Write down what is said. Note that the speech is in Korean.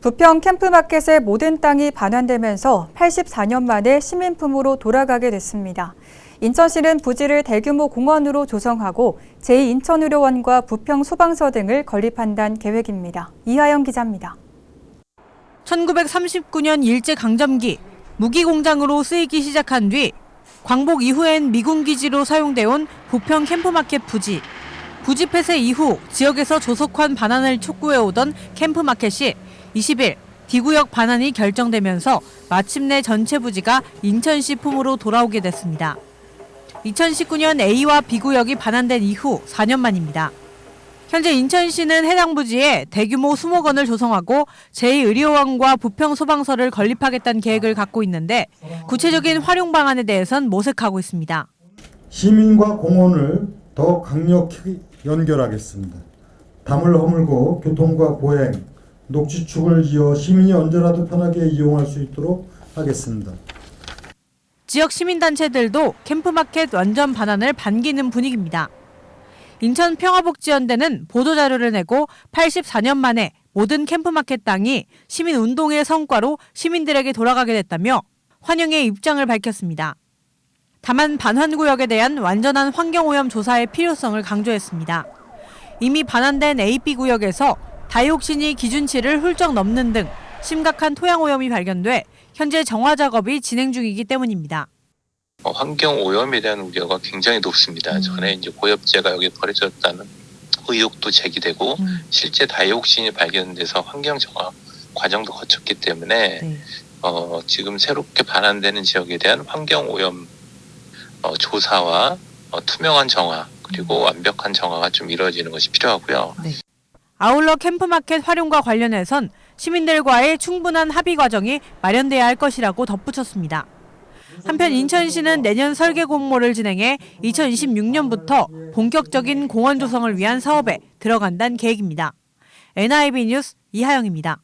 부평 캠프마켓의 모든 땅이 반환되면서 84년 만에 시민품으로 돌아가게 됐습니다. 인천시는 부지를 대규모 공원으로 조성하고 제2인천의료원과 부평 소방서 등을 건립한다는 계획입니다. 이하영 기자입니다. 1939년 일제강점기 무기공장으로 쓰이기 시작한 뒤 광복 이후엔 미군기지로 사용돼 온 부평 캠프마켓 부지. 부지 폐쇄 이후 지역에서 조속한 반환을 촉구해오던 캠프마켓이 20일 D구역 반환이 결정되면서 마침내 전체 부지가 인천시 품으로 돌아오게 됐습니다. 2019년 A와 B구역이 반환된 이후 4년 만입니다. 현재 인천시는 해당 부지에 대규모 수목원을 조성하고 제2의료원과 부평 소방서를 건립하겠다는 계획을 갖고 있는데 구체적인 활용 방안에 대해선 모색하고 있습니다. 시민과 공원을 더 강력히 연결하겠습니다. 담을 허물고 교통과 보행, 녹지축을 이어 시민이 언제라도 편하게 이용할 수 있도록 하겠습니다. 지역 시민단체들도 캠프마켓 완전 반환을 반기는 분위기입니다. 인천 평화복지연대는 보도자료를 내고 84년 만에 모든 캠프마켓 땅이 시민운동의 성과로 시민들에게 돌아가게 됐다며 환영의 입장을 밝혔습니다. 다만 반환구역에 대한 완전한 환경오염 조사의 필요성을 강조했습니다. 이미 반환된 AB구역에서 다이옥신이 기준치를 훌쩍 넘는 등 심각한 토양오염이 발견돼 현재 정화 작업이 진행 중이기 때문입니다. 어, 환경 오염에 대한 우려가 굉장히 높습니다. 전에 이제 고엽제가 여기 버려졌다는 의혹도 제기되고 음. 실제 다이옥신이 발견돼서 환경 정화 과정도 거쳤기 때문에 네. 어, 지금 새롭게 반환되는 지역에 대한 환경 오염 어, 조사와 어, 투명한 정화 그리고 완벽한 정화가 좀 이루어지는 것이 필요하고요. 아울러 캠프마켓 활용과 관련해선 시민들과의 충분한 합의 과정이 마련돼야 할 것이라고 덧붙였습니다. 한편 인천시는 내년 설계 공모를 진행해 2026년부터 본격적인 공원 조성을 위한 사업에 들어간다는 계획입니다. NIB 뉴스 이하영입니다.